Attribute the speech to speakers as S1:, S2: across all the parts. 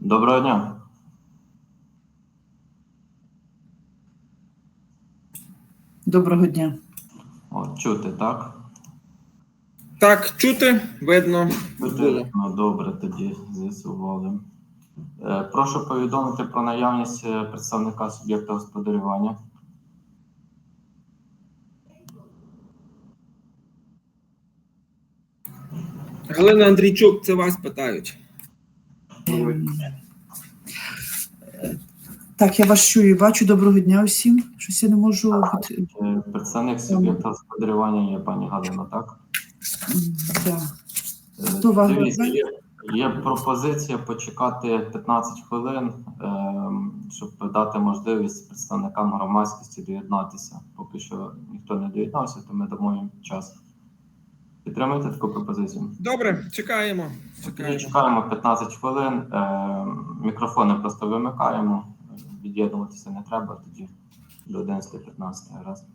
S1: Доброго дня.
S2: Доброго дня.
S1: О, чути, так?
S3: Так, чути, видно.
S1: Чути? Ну, добре, тоді з'ясували. Е, Прошу повідомити про наявність е, представника суб'єкта господарювання.
S3: Галина Андрійчук, це вас питають.
S2: Ем, е, Так, я вас чую і бачу. Доброго дня усім. Щось я не можу.
S1: Е, Представник суб'єкта господарювання є пані Галина, так?
S2: Да.
S1: Е,
S2: Хто вас
S1: Дивіться, є, є пропозиція почекати 15 хвилин, ем, щоб дати можливість представникам громадськості доєднатися. Поки що ніхто не доєднався, то ми дамо їм час. Підтримуєте таку пропозицію?
S3: Добре, чекаємо. Чекаємо.
S1: чекаємо 15 хвилин. Ем, Мікрофони просто вимикаємо. Від'єднуватися не треба тоді до 11.15 раз.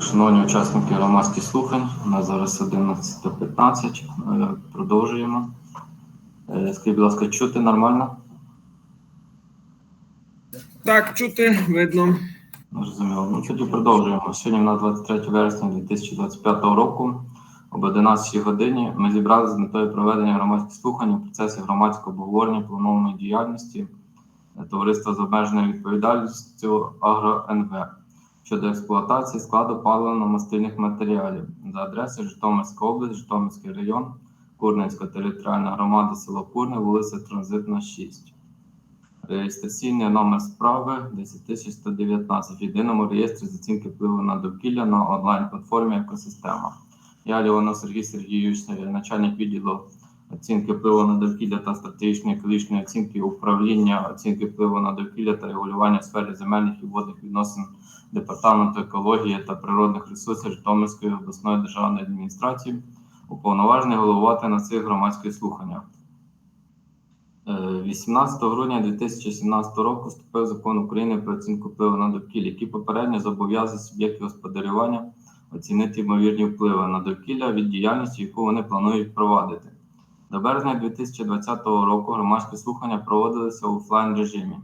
S1: Шановні учасники громадських слухань, у нас зараз 11.15. Е, Продовжуємо. Е, Скажіть, будь ласка, чути нормально?
S3: Так, чути, видно.
S1: Зрозуміло. Ну, тоді продовжуємо. Сьогодні на 23 вересня 2025 року об 11 годині ми зібралися з метою проведення громадських слухань у процесі громадського обговорення планованої діяльності товариства з обмеженою відповідальністю «Агро-НВ» щодо експлуатації складу паливно-мастильних матеріалів за адресою Житомирська область, Житомирський район, Курненська територіальна громада, село Курне, вулиця Транзитна 6. Реєстраційний номер справи 10119 в єдиному реєстрі з оцінки впливу на довкілля на онлайн-платформі Екосистема. Я Леонов Сергій Сергійович, начальник відділу оцінки впливу на довкілля та стратегічної екологічної оцінки управління оцінки впливу на довкілля та регулювання в сфері земельних і водних відносин Департаменту екології та природних ресурсів Житомирської обласної державної адміністрації, уповноважений головувати на цих громадських слуханнях. Е, 18 грудня 2017 року вступив закон України про оцінку впливу на довкілля, який попередньо зобов'язує суб'єктів господарювання оцінити ймовірні впливи на довкілля від діяльності, яку вони планують провадити. До березня 2020 року громадські слухання проводилися в офлайн режимі.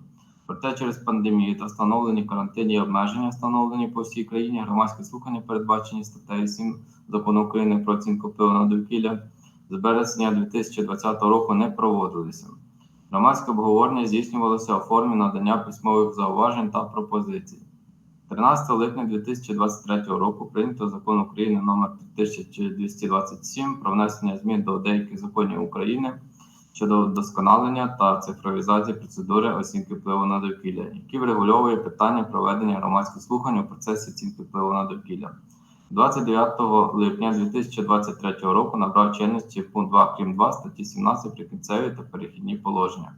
S1: Проте через пандемію та встановлені карантинні обмеження, встановлені по всій країні, громадські слухання, передбачені статтею 7 закону України про оцінку впливу на довкілля, з березня 2020 року не проводилися. Громадське обговорення здійснювалося у формі надання письмових зауважень та пропозицій. 13 липня 2023 року прийнято закон України номер 3227 про внесення змін до деяких законів України щодо вдосконалення та цифровізації процедури оцінки впливу на довкілля, які врегульовує питання проведення громадських слухань у процесі оцінки впливу на довкілля. 29 липня 2023 року набрав чинності пункт 2 крім 2 статті 17 прикінцеві та перехідні положення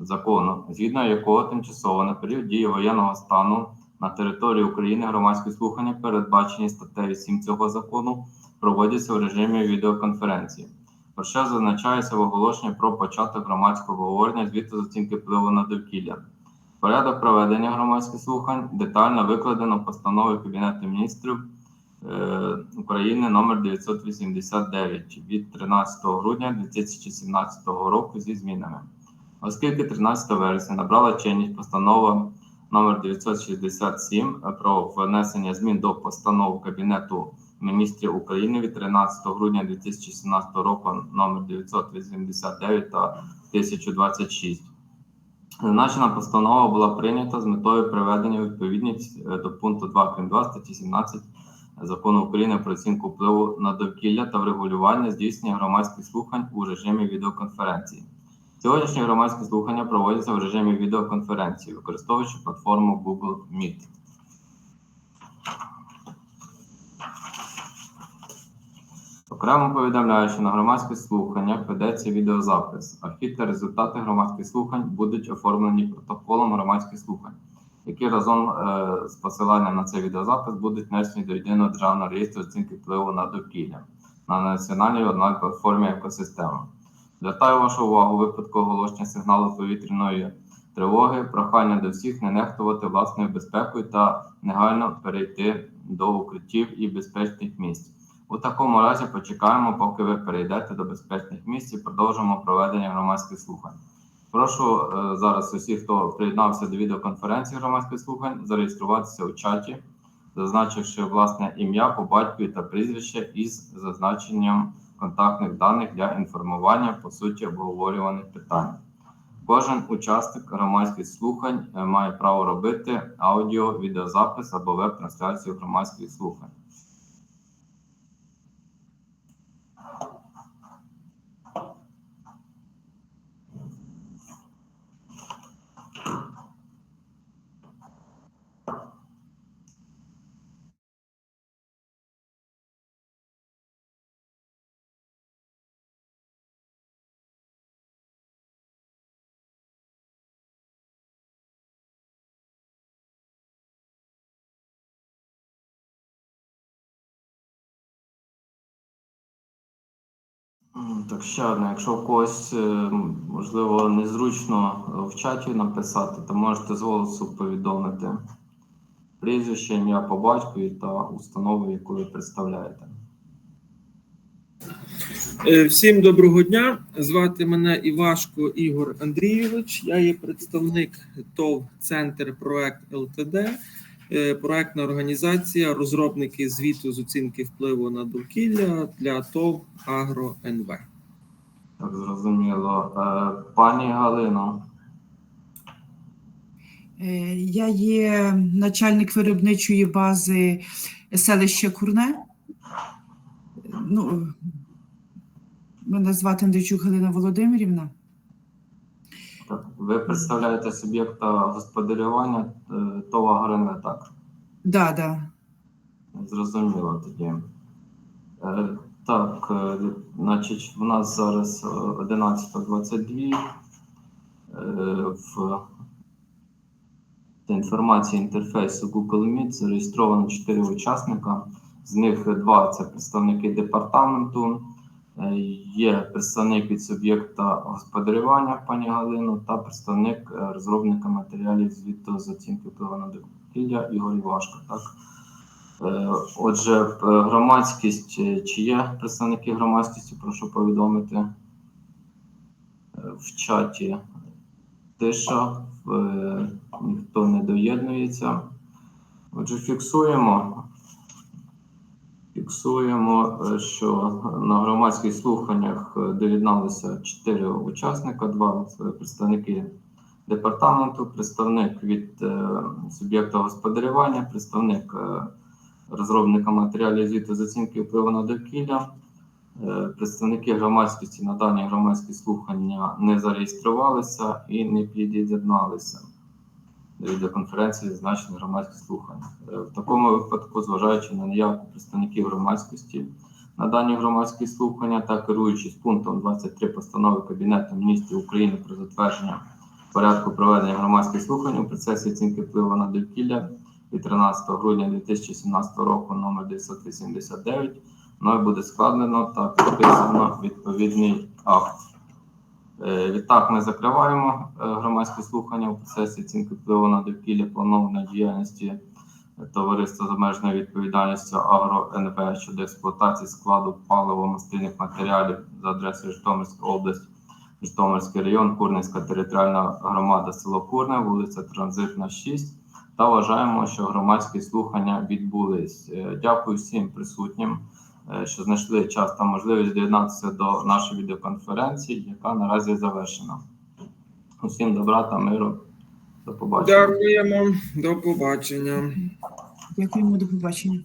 S1: закону, згідно якого тимчасово на період дії воєнного стану на території України громадські слухання, передбачені статтею 7 цього закону, проводяться в режимі відеоконференції. Про що зазначається в оголошенні про початок громадського обговорення звіту з оцінки впливу на довкілля. Порядок проведення громадських слухань детально викладено в Кабінету міністрів е, України номер 989 від 13 грудня 2017 року зі змінами. Оскільки 13 вересня набрала чинність постанова номер 967 про внесення змін до постанов Кабінету міністрів України від 13 грудня 2017 року номер 989 та 1026. Зазначена постанова була прийнята з метою приведення відповідність е, до пункту 2 крім 2 статті 17 Закону України про оцінку впливу на довкілля та врегулювання здійснення громадських слухань у режимі відеоконференції. Сьогоднішні громадські слухання проводяться в режимі відеоконференції, використовуючи платформу Google Meet. Окремо повідомляю, що на громадських слуханнях ведеться відеозапис. Архів та результати громадських слухань будуть оформлені протоколом громадських слухань, які разом е, з посиланням на цей відеозапис будуть внесені до єдиного державного реєстру оцінки впливу на довкілля на національній онлайн платформі екосистема. Звертаю вашу увагу у випадку оголошення сигналу повітряної тривоги, прохання до всіх не нехтувати власною безпекою та негайно перейти до укриттів і безпечних місць. У такому разі почекаємо, поки ви перейдете до безпечних місць і продовжимо проведення громадських слухань. Прошу е, зараз усіх, хто приєднався до відеоконференції громадських слухань, зареєструватися у чаті, зазначивши власне ім'я по батькові та прізвище із зазначенням контактних даних для інформування по суті обговорюваних питань. Кожен учасник громадських слухань е, має право робити аудіо, відеозапис або веб-трансляцію громадських слухань. Так, ще одне. Якщо когось, е, можливо, незручно в чаті написати, то можете з голосу повідомити. прізвище, ім'я по батькові та установу, яку ви представляєте.
S3: Е, Всім доброго дня. Звати мене Івашко Ігор Андрійович. Я є представник ТОВ Центр Проект ЛТД, е, проектна організація, розробники звіту з оцінки впливу на довкілля для ТОВ Агро НВ.
S1: Так зрозуміло. Е, Пані Галино,
S2: Е, Я є начальник виробничої бази селища Курне. Ну, мене звати Андрійчук Галина Володимирівна.
S1: так, ви представляєте суб'єкта господарювання е, ТОВ «Агренве», так?
S2: Да, да.
S1: Зрозуміло тоді. Е, Так, е, значить, в нас зараз е, 11.22. Е, В інформації інтерфейсу Google Meet зареєстровано 4 учасника. З них два це представники департаменту. Е, Є представник від суб'єкта господарювання пані Галину та представник е, розробника матеріалів звіту з оцінки впливу на довкілля Ігор Івашко. Так? Е, Отже, громадськість, е, чи є представники громадськості, прошу повідомити Е, в чаті. Тиша, е, ніхто не доєднується. Отже, фіксуємо. Фіксуємо, е, що на громадських слуханнях е, доєдналися чотири учасника, два представники департаменту, представник від е, суб'єкта господарювання, представник е, розробника матеріалів звіту з оцінки впливу на довкілля. Е, Представники громадськості на дані громадські слухання не зареєструвалися і не під'єдналися до відеоконференції зазначені громадські слухання. Е, В такому випадку, зважаючи на наявку представників громадськості на дані громадські слухання та керуючись пунктом 23 постанови Кабінету міністрів України про затвердження порядку проведення громадських слухань у процесі оцінки впливу на довкілля від 13 грудня 2017 року номер 989 мною буде складено та підписано відповідний акт. Е, Відтак ми закриваємо е, громадські слухання у процесі оцінки впливу на довкілля планованої діяльності е, товариства з обмеженою відповідальністю Агро НВ щодо експлуатації складу паливо-мастильних матеріалів за адресою Житомирська область, Житомирський район, Курницька територіальна громада, село Курне, вулиця Транзитна 6. Та вважаємо, що громадські слухання відбулись. Е, Дякую всім присутнім е, що знайшли час та можливість доєднатися до нашої відеоконференції, яка наразі завершена. Усім добра та миру. До побачення.
S3: Дякуємо, до побачення.
S2: Дякуємо, до побачення.